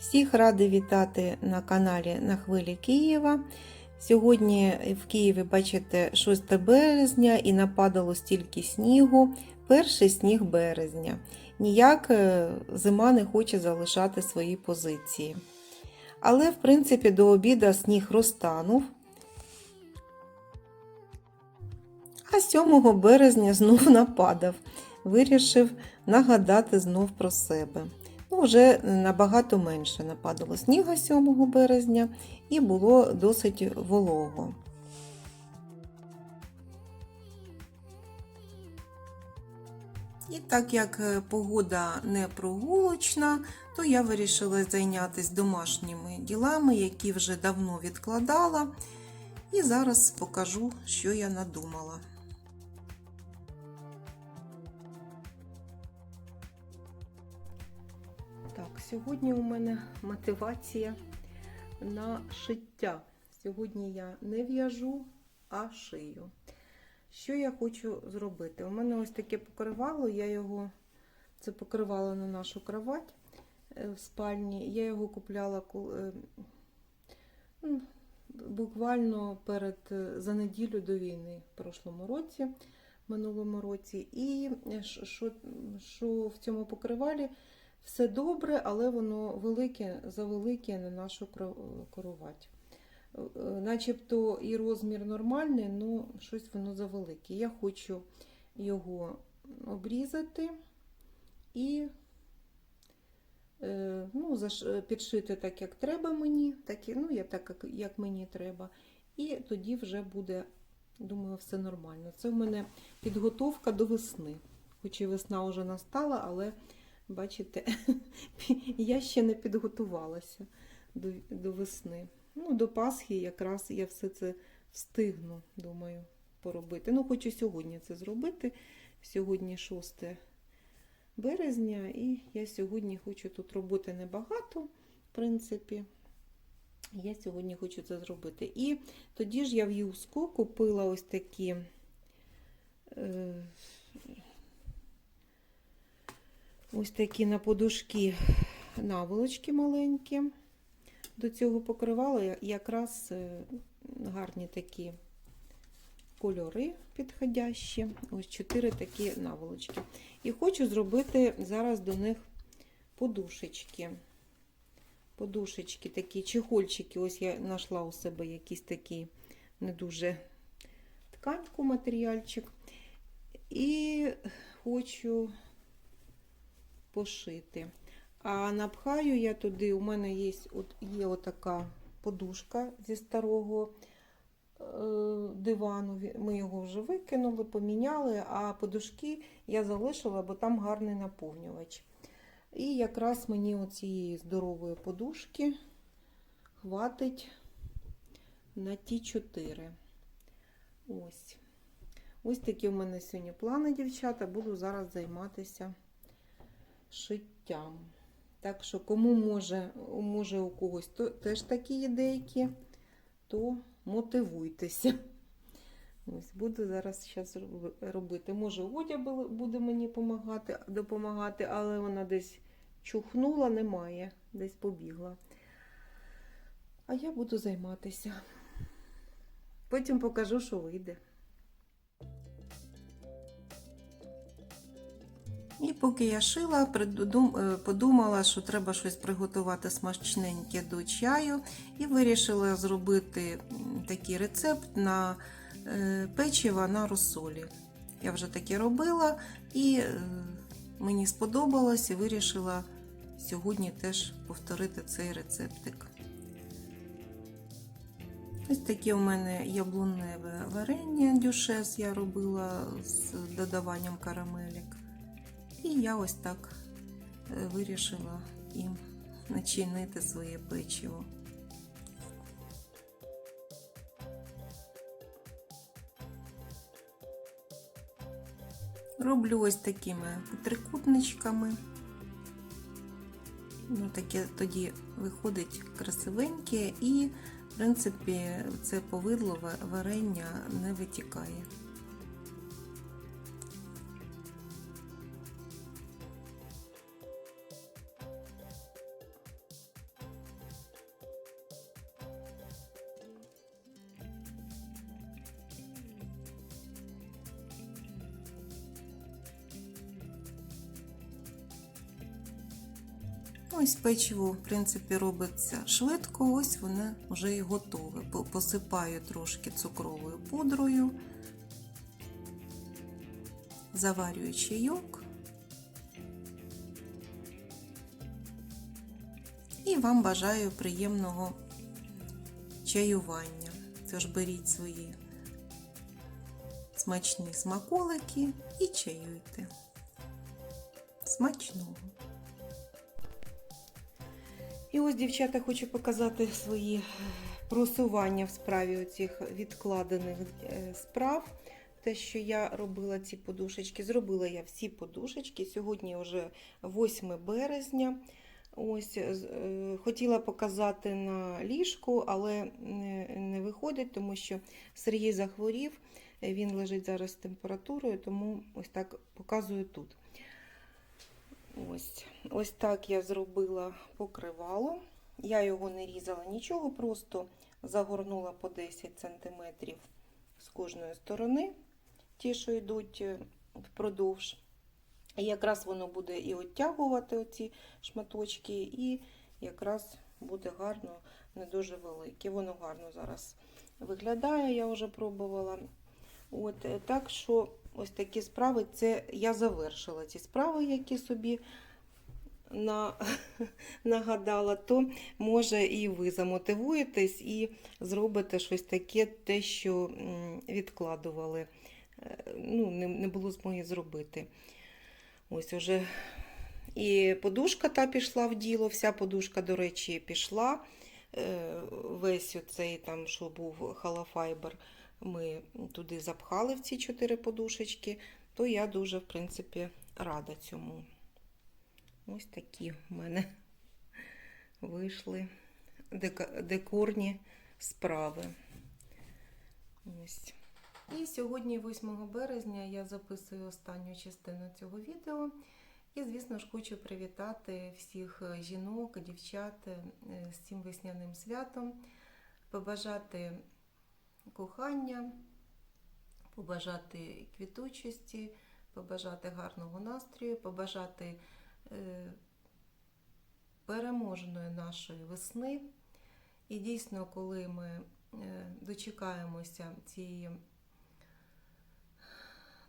Всіх радий вітати на каналі На Хвилі Києва. Сьогодні в Києві, бачите, 6 березня і нападало стільки снігу. Перший сніг березня. Ніяк е, зима не хоче залишати свої позиції. Але, в принципі, до обіда сніг розтанув. А 7 березня знов нападав. Вирішив нагадати знов про себе. Вже набагато менше нападало снігу 7 березня і було досить волого. І так як е, погода не прогулочна, то я вирішила зайнятися домашніми ділами, які вже давно відкладала. І зараз покажу, що я надумала. Сьогодні у мене мотивація на шиття. Сьогодні я не в'яжу, а шию. Що я хочу зробити? У мене ось таке покривало, я його, це покривало на нашу кровать е, в спальні. Я його купляла е, буквально перед е, за неділю до війни в прошлому році, минулому році. І що, що в цьому покривалі все добре, але воно велике, завелике на нашу кровать. Начебто і розмір нормальний, але щось воно завелике. Я хочу його обрізати і ну, підшити так, як треба мені, так, ну, я так, як мені треба. І тоді вже буде, думаю, все нормально. Це в мене підготовка до весни. Хоч і весна вже настала, але Бачите, я ще не підготувалася до до весни. Ну, До Пасхи якраз я все це встигну, думаю, поробити. Ну, хочу сьогодні це зробити. Сьогодні 6 березня, і я сьогодні хочу тут роботи небагато, в принципі. Я сьогодні хочу це зробити. І тоді ж я в Юску купила ось такі. Е Ось такі на подушки наволочки маленькі. До цього покривала якраз е, гарні такі кольори підходящі. Ось чотири такі наволочки. І хочу зробити зараз до них подушечки. Подушечки, такі чехольчики. Ось я знайшла у себе якийсь такий не дуже тканьку матеріальчик. І хочу пошити. А напхаю я туди, у мене є от, є отака подушка зі старого е, дивану. Ми його вже викинули, поміняли, а подушки я залишила, бо там гарний наповнювач. І якраз мені оцієї здорової подушки хватить на ті чотири. Ось. Ось такі у мене сьогодні плани, дівчата. Буду зараз займатися шиттям. Так що, кому може, може у когось то, теж такі ідейки, то мотивуйтеся. Ось Буду зараз зараз робити. Може, Одя буде мені допомагати, допомагати, але вона десь чухнула, немає, десь побігла. А я буду займатися. Потім покажу, що вийде. І поки я шила, е, подумала, що треба щось приготувати смачненьке до чаю, і вирішила зробити такий рецепт на е, печиво на розсолі. Я вже таке робила, і е, мені сподобалось і вирішила сьогодні теж повторити цей рецептик. Ось таке у мене яблуневе варення дюшес я робила з додаванням карамелік. І я ось так е, вирішила їм начинити своє печиво. Роблю ось такими трикутничками. Ну, таке тоді виходить красивеньке і, в принципі, це повидло варення не витікає. Ось печиво, в принципі, робиться швидко, ось воно вже і готове. Посипаю трошки цукровою пудрою, заварюю чайок. І вам бажаю приємного чаювання. Тож беріть свої смачні смаколики і чаюйте. Смачного! І ось, дівчата, хочу показати свої е, просування в справі оцих відкладених е, справ. Те, що я робила ці подушечки, зробила я всі подушечки. Сьогодні вже 8 березня. Ось е, хотіла показати на ліжку, але не, виходить, тому що Сергій захворів. Він лежить зараз з температурою, тому ось так показую тут. Ось, ось так я зробила покривало. Я його не різала нічого, просто загорнула по 10 см з кожної сторони, ті, що йдуть е, впродовж. І якраз воно буде і оттягувати оці шматочки, і якраз буде гарно, не дуже велике. Воно гарно зараз виглядає, я вже пробувала. От, е, так що ось такі справи, це я завершила ці справи, які собі на, нагадала, то може і ви замотивуєтесь і зробите щось таке, те, що відкладували. Е, Ну, не, не було змоги зробити. Ось уже і подушка та пішла в діло, вся подушка, до речі, пішла. Е, Весь оцей там, що був халафайбер, ми туди запхали в ці чотири подушечки, то я дуже, в принципі, рада цьому. Ось такі в мене вийшли декорні справи. Ось. І сьогодні, 8 березня, я записую останню частину цього відео. І, звісно ж, хочу привітати всіх жінок, дівчат е, з цим весняним святом, побажати кохання, побажати квітучості, побажати гарного настрою, побажати е, переможної нашої весни. І дійсно, коли ми е, дочекаємося цієї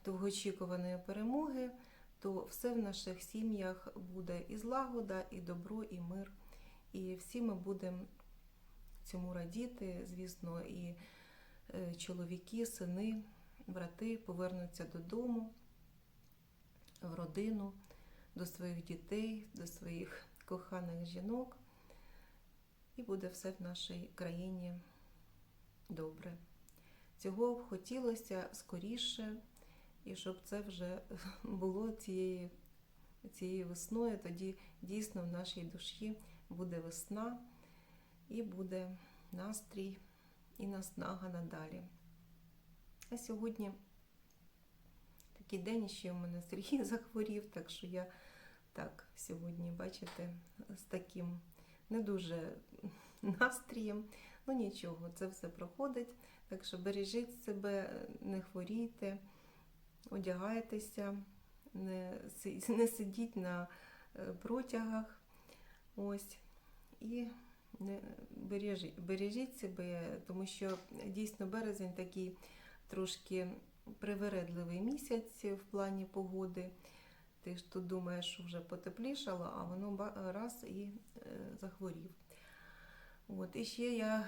довгоочікуваної перемоги, то все в наших сім'ях буде і злагода, і добро, і мир. І всі ми будемо цьому радіти. Звісно, і чоловіки, сини, брати повернуться додому, в родину, до своїх дітей, до своїх коханих жінок. І буде все в нашій країні добре. Цього б хотілося скоріше, і щоб це вже було цієї, цією весною, тоді дійсно в нашій душі буде весна і буде настрій і наснага надалі. А сьогодні такий день ще в мене Сергій захворів, так що я так сьогодні, бачите, з таким не дуже настрієм. Ну нічого, це все проходить. Так що бережіть себе, не хворійте, одягайтеся, не, не сидіть на е, протягах. Ось. І бережіть, себе, тому що дійсно березень такий трошки привередливий місяць в плані погоди. Ти ж тут думаєш, що вже потеплішало, а воно раз і е, захворів. От, і ще я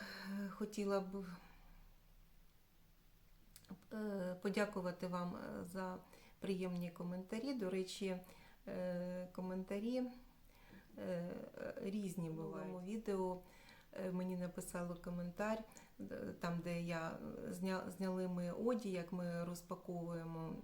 хотіла б е, подякувати вам е, за приємні коментарі. До речі, коментарі різні бувають. У відео е, мені написали коментар, там, де я зня, зняли ми Оді, як ми розпаковуємо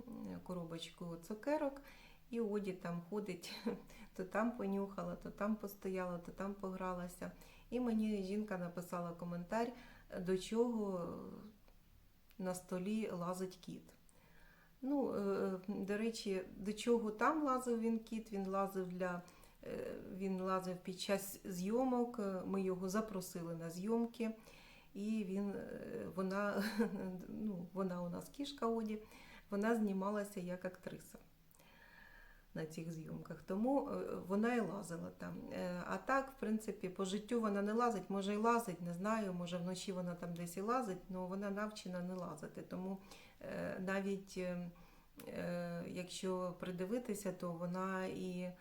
коробочку цукерок. І Оді там ходить, то там понюхала, то там постояла, то там погралася. І мені жінка написала коментар, до чого на столі лазить кіт. Ну, е, до речі, до чого там лазив він кіт? Він лазив для е, він лазив під час зйомок. е, Ми його запросили на зйомки, і він, е, вона, ну, вона у нас кішка Оді, вона знімалася як актриса. на цих зйомках. Тому е, вона і лазила там. Е, А так, в принципі, по життю вона не лазить, може і лазить, не знаю, може вночі вона там десь і лазить, але вона навчена не лазити. Тому е, навіть е, е, якщо придивитися, то вона і е,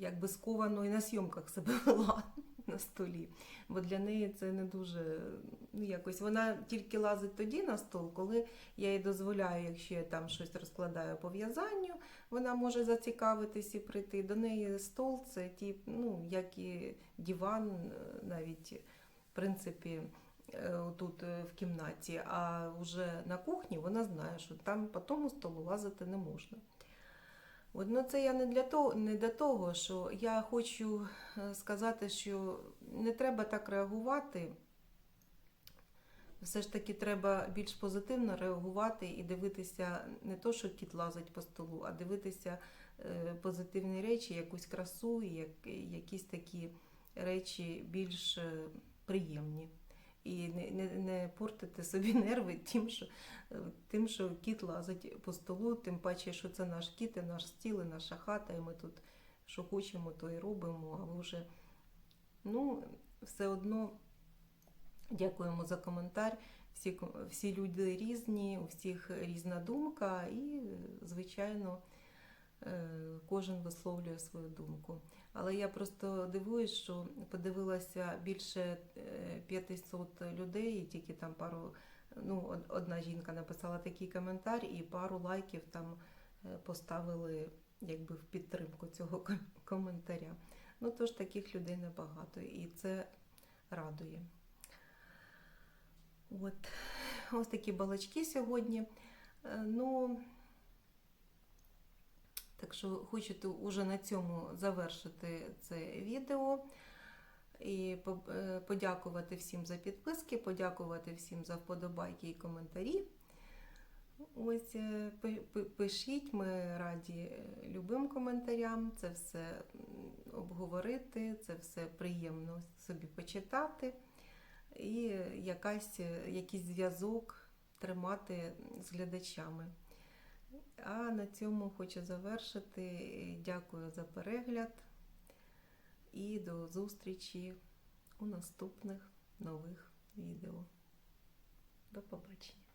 якби сковано і на зйомках себе вела на столі. Бо для неї це не дуже ну, якось. Вона тільки лазить тоді на стол, коли я їй дозволяю, якщо я там щось розкладаю по в'язанню, вона може зацікавитись і прийти. До неї стол це ті, ну, як і диван, навіть в принципі. е, Тут е, в кімнаті, а вже на кухні вона знає, що там по тому столу лазити не можна. Ну, це я не для того, не для того, що я хочу е, сказати, що не треба так реагувати. Все ж таки треба більш позитивно реагувати і дивитися не то, що кіт лазить по столу, а дивитися е, позитивні речі, якусь красу, якісь такі речі більш е, приємні. І не, не, не портити собі нерви тим, що, е, тим, що кіт лазить по столу, тим паче, що це наш кіт, і наш стіл, і наша хата, і ми тут що хочемо, то і робимо. А ви вже ну, все одно дякуємо за коментар. Всі, всі люди різні, у всіх різна думка, і, звичайно, кожен висловлює свою думку. Але я просто дивуюсь, що подивилася більше е, 500 людей, і тільки там пару, ну, одна жінка написала такий коментар, і пару лайків там е, поставили якби в підтримку цього коментаря. Ну, тож таких людей небагато, і це радує. От, ось такі балачки сьогодні. Е, Ну, так що хочете уже на цьому завершити це відео. І е, подякувати всім за підписки, подякувати всім за вподобайки і коментарі. Ось е, пи- пи- пишіть, ми раді е, любим коментарям. Це все обговорити, це все приємно собі почитати. І якась, якийсь зв'язок тримати з глядачами. А на цьому хочу завершити. Дякую за перегляд і до зустрічі у наступних нових відео. До побачення.